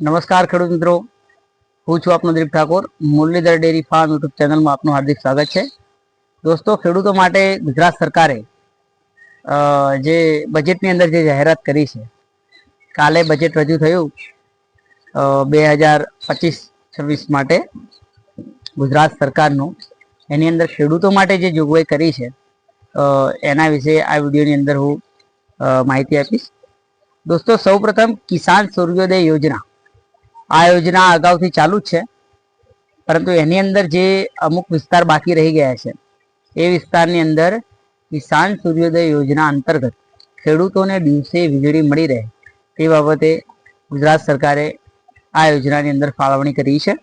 નમસ્કાર ખેડૂત મિત્રો. હું છું આપનો Dilip Thakor. Murlidhar dairy farm YouTube ચેનલમાં આપનું હાર્દિક સ્વાગત છે. દોસ્તો, ખેડૂતો માટે ગુજરાત સરકારે જે બજેટની અંદર જે જાહેરાત કરી છે, કાલે બજેટ રજૂ થયું બે હજાર પચીસ છવ્વીસ માટે ગુજરાત સરકારનું. એની અંદર ખેડૂતો માટે જે જોગવાઈ કરી છે એના વિશે આ વિડીયોની અંદર હું માહિતી આપીશ. દોસ્તો, સૌપ્રથમ કિસાન સૂર્યોદય યોજના. આ યોજના અગાઉથી ચાલુ જ છે. પરંતુ એની અંદર જે અમુક વિસ્તાર બાકી રહી ગયા છે, એ વિસ્તારની અંદર કિસાન સૂર્યોદય યોજના અંતર્ગત ખેડૂતોને દિવસે વીજળી મળી રહે તે બાબતે ગુજરાત સરકારે આ યોજનાની અંદર ફાળવણી કરી છે.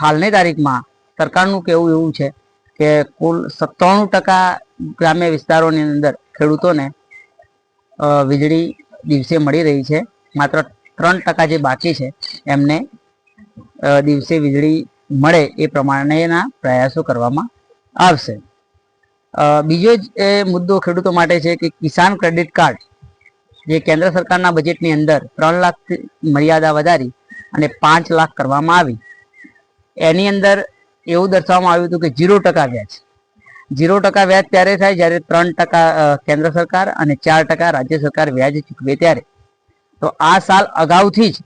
હાલની તારીખમાં સરકારનું કહેવું એવું છે કે કુલ સત્તાણું ટકા ગ્રામ્ય વિસ્તારોની અંદર ખેડૂતોને વીજળી દિવસે મળી રહી છે. માત્ર ત્રણ ટકા જે બાકી છે, એમને દિવસે વીજળી મળે એ પ્રમાણેના પ્રયાસો કરવામાં આવશે. બીજો જ એ મુદ્દો ખેડૂતો માટે છે કે કિસાન ક્રેડિટ કાર્ડ, જે કેન્દ્ર સરકારના બજેટની અંદર ત્રણ લાખ મર્યાદા વધારી અને પાંચ લાખ કરવામાં આવી. એની અંદર એવું દર્શાવવામાં આવ્યું હતું કે ઝીરો ટકા વ્યાજ. ઝીરો ટકા વ્યાજ ત્યારે થાય જ્યારે ત્રણ ટકા કેન્દ્ર સરકાર અને ચાર ટકા રાજ્ય સરકાર વ્યાજ ચૂકવે ત્યારે. તો આ સાલ અગાઉથી જ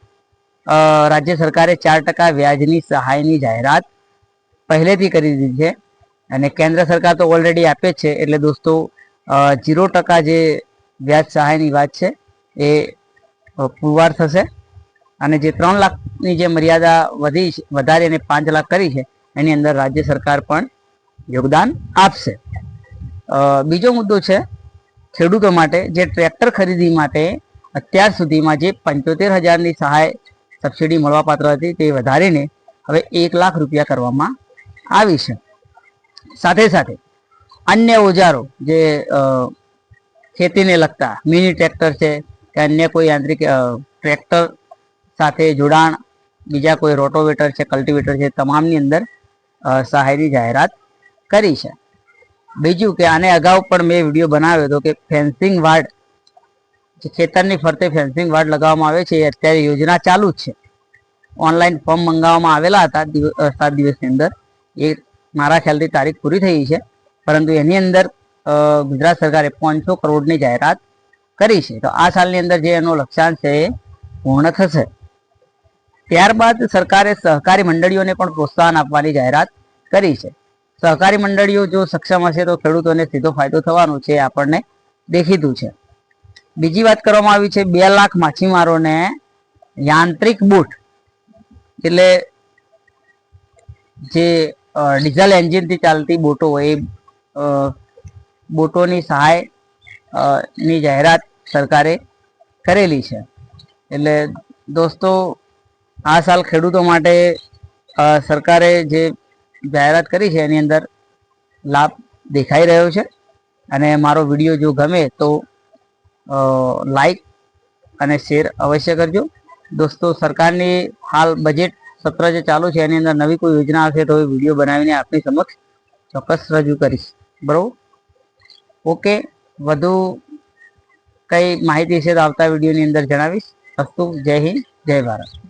રાજ્ય સરકારે ચાર ટકા વ્યાજની સહાયની જાહેરાત પહેલેથી કરી દીધી છે અને કેન્દ્ર સરકાર તો ઓલરેડી આપે છે. એટલે દોસ્તો જીરો ટકા જે વ્યાજ સહાયની વાત છે એ પુરવાર થશે અને જે ત્રણ લાખની જે મર્યાદા વધી વધારી અને પાંચ લાખ કરી છે, એની અંદર રાજ્ય સરકાર પણ યોગદાન આપશે. બીજો મુદ્દો છે ખેડૂતો માટે જે ટ્રેક્ટર ખરીદી માટે અત્યાર સુધીમાં જે પંચોતેર હજારની સહાય સબસિડી મળવાપાત્ર હતી તે વધારીને હવે એક લાખ રૂપિયા કરવામાં આવી છે. સાથે સાથે અન્ય ઓજારો જે ખેતીને લગતા મિની ટ્રેક્ટર છે કે અન્ય કોઈ યાંત્રિક ટ્રેક્ટર સાથે જોડાણ, બીજા કોઈ રોટોવેટર છે, કલ્ટિવેટર છે, તમામની અંદર સહાયની જાહેરાત કરી છે. બીજું કે આને અગાઉ પણ મેં વીડિયો બનાવ્યો હતો કે ફેન્સિંગ વાડ જે ખેતરની ફરતે ફેન્સિંગ વાડ લગાવવામાં આવે છે, એ અત્યારે યોજના ચાલુ જ છે. ઓનલાઈન ફોર્મ મંગાવવામાં આવેલા હતા સાત દિવસની અંદર. એ મારા ખ્યાલથી તારીખ પૂરી થઈ છે. પરંતુ એની અંદર ગુજરાત સરકારે પાંચસો કરોડની જાહેરાત કરી છે. તો આ સાલની અંદર જે એનો લક્ષ્યાંક છે એ પૂર્ણ થશે. ત્યારબાદ સરકારે સહકારી મંડળીઓને પણ પ્રોત્સાહન આપવાની જાહેરાત કરી છે. સહકારી મંડળીઓ જો સક્ષમ હશે તો ખેડૂતોને સીધો ફાયદો થવાનો છે આપણને દેખીતું છે. બીજી વાત કરવામાં આવી છે બે લાખ માછીમારોને યાંત્રિક બૂટ. એટલે જે ડીઝલ એન્જિનથી ચાલતી બોટો હોય એ બોટોની સહાયની જાહેરાત સરકારે કરેલી છે. એટલે દોસ્તો, આ સાલ ખેડૂતો માટે સરકારે જે જાહેરાત કરી છે એની અંદર લાભ દેખાઈ રહ્યો છે. અને મારો વીડિયો જો ગમે તો લાઈક અને શેર અવશ્ય કરજો. દોસ્તો, સરકારની હાલ બજેટ સત્ર જે ચાલુ છે, એની અંદર નવી કોઈ યોજના હશે તો એ વીડિયો બનાવીને આપની સમક્ષ ચોક્કસ રજૂ કરીશ. બરાબર? ઓકે વધુ કઈ માહિતી છે તો આવતા વિડીયોની અંદર જણાવીશ. અસ્તુ, જય હિન્દ, જય ભારત.